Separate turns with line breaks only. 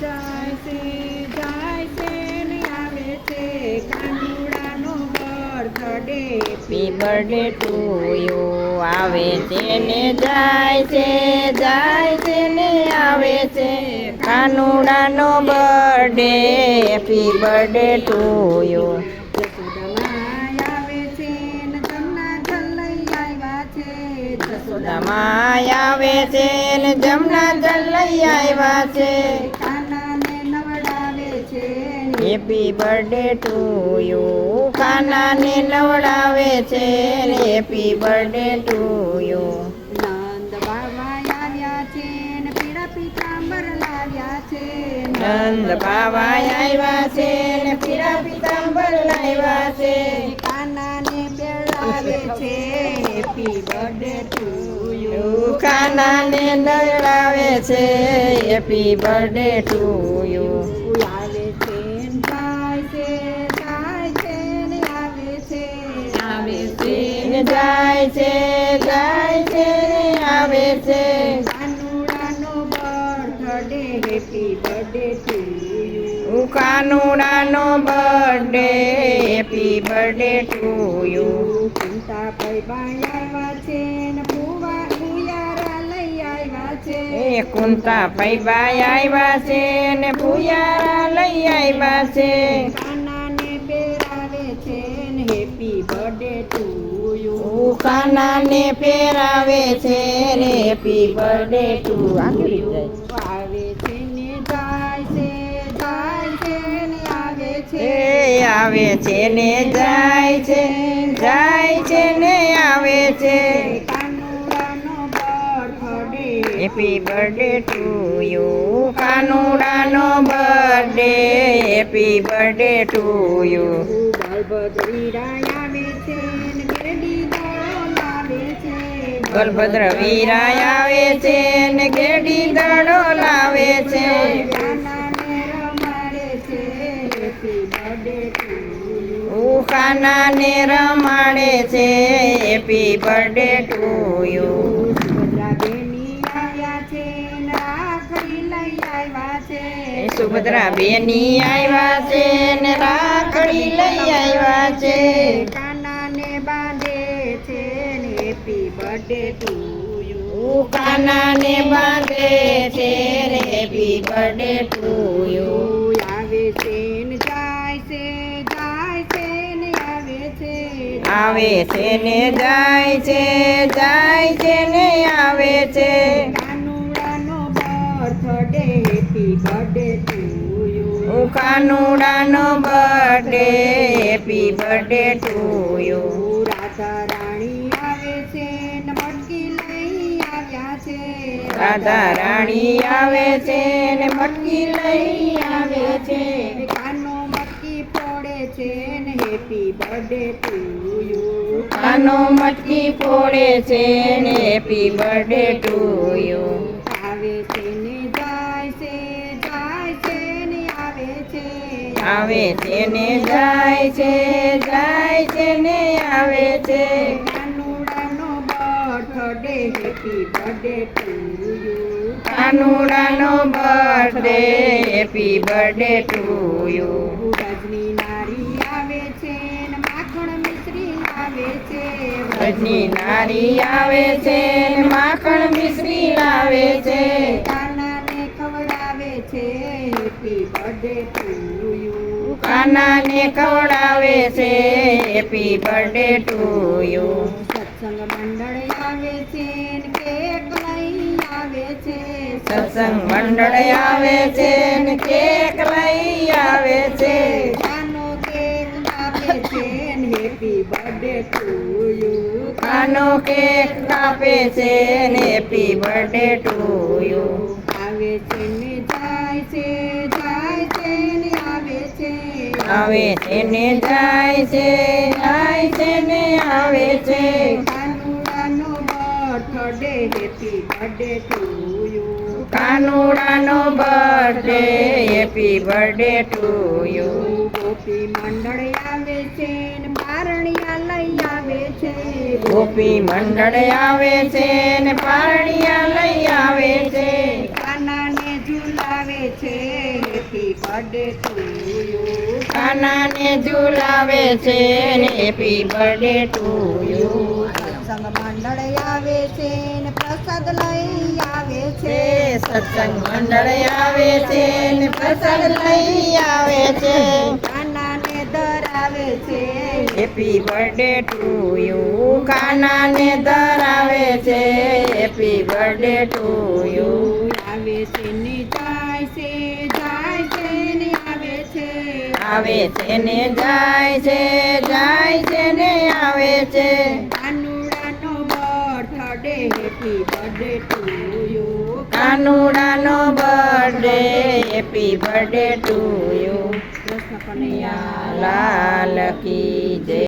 જાય છે જાય છે ને આવે છે. કાનુડાનો birthday
happy birthday to you. આવે છે ને જાય છે જાય છે ને આવે છે. કાનુડાનો birthday happy birthday to you.
Jamna
જલ લઈ આવ્યા છે. હેપી બર્થડે ટુ યુ ખાનાને નવડાવે છે happy birthday to you
Nand Baba આવ્યા છે ને પીળા પીતાંબર લાવ્યા છે.
નંદ બાબા આવ્યા છે ને પીળા પીતાંબર લાવ્યા છે.
કાનાને બેળાવે છે. હેપી બર્થડે ટુ યુ
ખાનાને નવડાવે છે. હેપી બર્થડે ટુ યુ
જાય છે જાય છે આવે છે કાનુડાનો birthday happy birthday to you.
કાનુડાનો birthday happy birthday to you.
ચિંતા ભાઈ ભાઈ આવ્યા છે ને ભૂવા ભૂયારા લઈ આવ્યા છે.
એ કુંતા ભાઈ આવ્યા છે ને ભૂયારા લઈ આવ્યા છે.
યુ
ખાનાને ફેરાવે છે ને હેપી બર્થડે ટુ
આવે છે ને જાય છે જાય છે ને આવે છે.
આવે છે ને જાય છે જાય છે ને આવે છે. Happy birthday. Two you કાનુડાનો birthday. Happy birthday to you.
Balbhadrirai આવે છે.
બલભદ્ર વીરાય આવે છે ને ગેડી દડો લાવે છે.
ઉખાના
ઉખાનાને રમાડે છે. Happy birthday to you
Subhadra બેની આવ્યા છે ને રાખડી લઈ આવ્યા છે. બર્થડે ટુ યુ
ઉખાનાને બાંધે છે રે હેપી બર્થડે ટુ યુ
આવે છે ને જાય છે જાય છે ને આવે છે.
આવે છે ને જાય છે જાય છે ને આવે છે.
કાનુડાનો birthday happy birthday to you
કાનુડાનો birthday happy birthday to you
Radha
Radha Rani આવે છે ને મટકી લઈ આવે છે.
કાનો મટકી ફોડે છે ને happy birthday to you.
Kano મટકી ફોડે છે ને હેપી બર્થડે ટુ યુ.
આવે છે ને જાય છે જાય છે ને આવે છે.
આવે છે ને જાય છે જાય છે ને આવે છે.
Birthday happy birthday to you
કાનુડાનો birthday happy birthday to you
Rajni નારી આવે છે ને માખણ મિશ્રી આવે છે.
રજની નારી આવે છે ને માખણ મિશ્રી લાવે છે.
કાનાને ખવડાવે છે હેપી બર્થડે ટુ યુ
કાનાને ખવડાવે છે હેપી બર્થડે ટુ યુ
સત્સંગ મંડળ આવે છે ને કેક લઈ આવે છે. કાનો કેક કાપે છે ને happy birthday to you.
Kano cake કાપે છે ને હેપી બર્થડે ટુ યુ.
આવે છે ને જાય છે જાય છે ને આવે છે.
આવે છે ને જાય છે જાય છે ને આવે છે.
કાનુડાનો birthday happy birthday to
કાનુડાનો birthday happy birthday to you
ગોપી મંડળ આવે છે ને પારણિયા લઈ આવે છે.
ગોપી મંડળ આવે છે ને પારણિયા લઈ આવે છે.
કાનાને ઝુલાવે છે હેપી બર્થડે ટુ યુ
કાનાને ઝુલાવે છે ને હેપી બર્થડે ટુ યુ
સત્સંગ મંડળ આવે છે ને પ્રસાદ લઈ આવે
છે. સત્સંગ મંડળ આવે છે ને પ્રસાદ લઈ આવે છે.
કાનાને ધરાવે છે.
હેપી બર્થડે ટુ યુ કાનાને ધરાવે છે. હેપી બર્થડે ટુ યુ
આવે છે ને જાય છે જાય છે ને આવે છે.
આવે છે ને જાય છે જાય છે ને આવે છે.
Happy birthday to you
કાનુડાનો birthday happy birthday to you
Krishna Kanaiya
Lal કી જય.